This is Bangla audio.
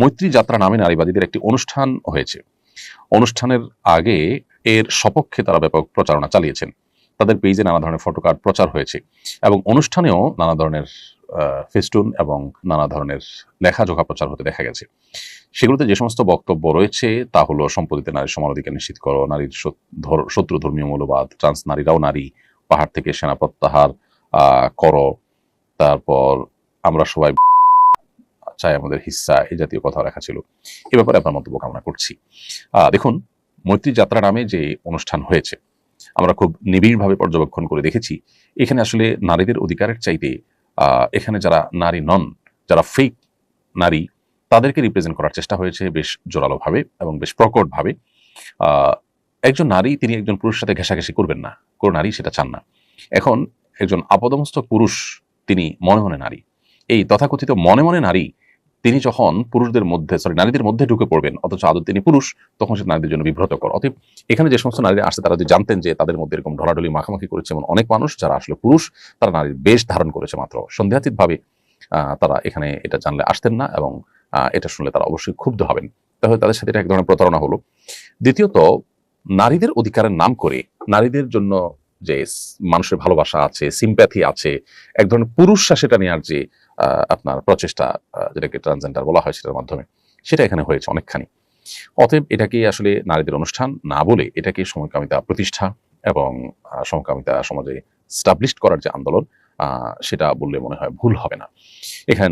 মৈত্রী যাত্রা নামে নারীবাদীদের একটি অনুষ্ঠান হয়েছে। অনুষ্ঠানের আগে এর সপক্ষে তারা ব্যাপক প্রচারণা চালিয়েছেন। তাদের পেজে নানা ধরনের ফটোকার্ড প্রচার হয়েছে এবং অনুষ্ঠানেও নানা ধরনের ফেস্টুন এবং নানা ধরনের লেখাজোখা প্রচার হতে দেখা গেছে। সেগুলোতে যে সমস্ত বক্তব্য রয়েছে তা হলো সম্পত্তিতে নারীর সমান অধিকার নিশ্চিত করো, নারীর শত্রু ধর্মীয় মূল্যবাদ ট্রান্স নারীরাও নারী, পাহাড় থেকে সেনা প্রত্যাহার করো, তারপর আমরা সবাই চাই, আমাদের হিস্সা এই জাতীয় কথা লেখা ছিল। এ ব্যাপারে আপনার মন্তব্য কামনা করছি। দেখুন, মৈত্রী যাত্রা নামে যে অনুষ্ঠান হয়েছে, আমরা খুব নিবিড়ভাবে পর্যবেক্ষণ করে দেখেছি। এখানে আসলে নারীদের অধিকারের চাইতে এখানে যারা নারী নন, যারা ফেক নারী, তাদেরকে রিপ্রেজেন্ট করার চেষ্টা হয়েছে বেশ জোরালোভাবে এবং বেশ প্রকটভাবে। একজন নারী, তিনি একজন পুরুষের সাথে ঘেঁষাঘেঁষি করবেন না। কোনো নারী সেটা চান না। এখন একজন আপদমস্ত পুরুষ, তিনি মনে মনে নারী। এই তথাকথিত মনে মনে নারী তিনি যখন পুরুষদের মধ্যে সরি নারীদের মধ্যে ঢুকে পড়বেন, অথচ আদৌ তিনি পুরুষ, তখন সে নারীদের জন্য বিব্রতকর। অতএব এখানে যে সমস্ত নারীরা আসছে, তারা যদি জানতেন যে তাদের মধ্যে এরকম ঢলাঢলি, মাখামাখি করেছে এমন অনেক মানুষ যারা আসলে পুরুষ, তারা নারীর বেশ ধারণ করেছে মাত্র। সন্দেহাতীতভাবে তারা এখানে এটা জানলে আসতেন না এবং এটা শুনলে তারা অবশ্যই ক্ষুব্ধ হবেন। তাহলে তাদের সাথে এটা এক ধরনের প্রতারণা হলো। দ্বিতীয়ত, নারীদের অধিকারের নাম করে, নারীদের জন্য যে মানুষের ভালোবাসা আছে সিম্প্যাথি আছে, এক ধরনের পুরুষরা সেটা নেওয়ার যে আপনার প্রচেষ্টা যেটাকে ট্রান্সজেন্ডার বলা হয় সেটার মাধ্যমে। সেটা এখানে হয়েছে অনেকখানি। অতএব এটাকে আসলে নারীদের অনুষ্ঠান না বলে এটাকে সমকামিতা প্রতিষ্ঠা এবং সমকামিতা সমাজে স্টাবলিশ করার যে আন্দোলন সেটা বললে মনে হয় ভুল হবে না। এখানে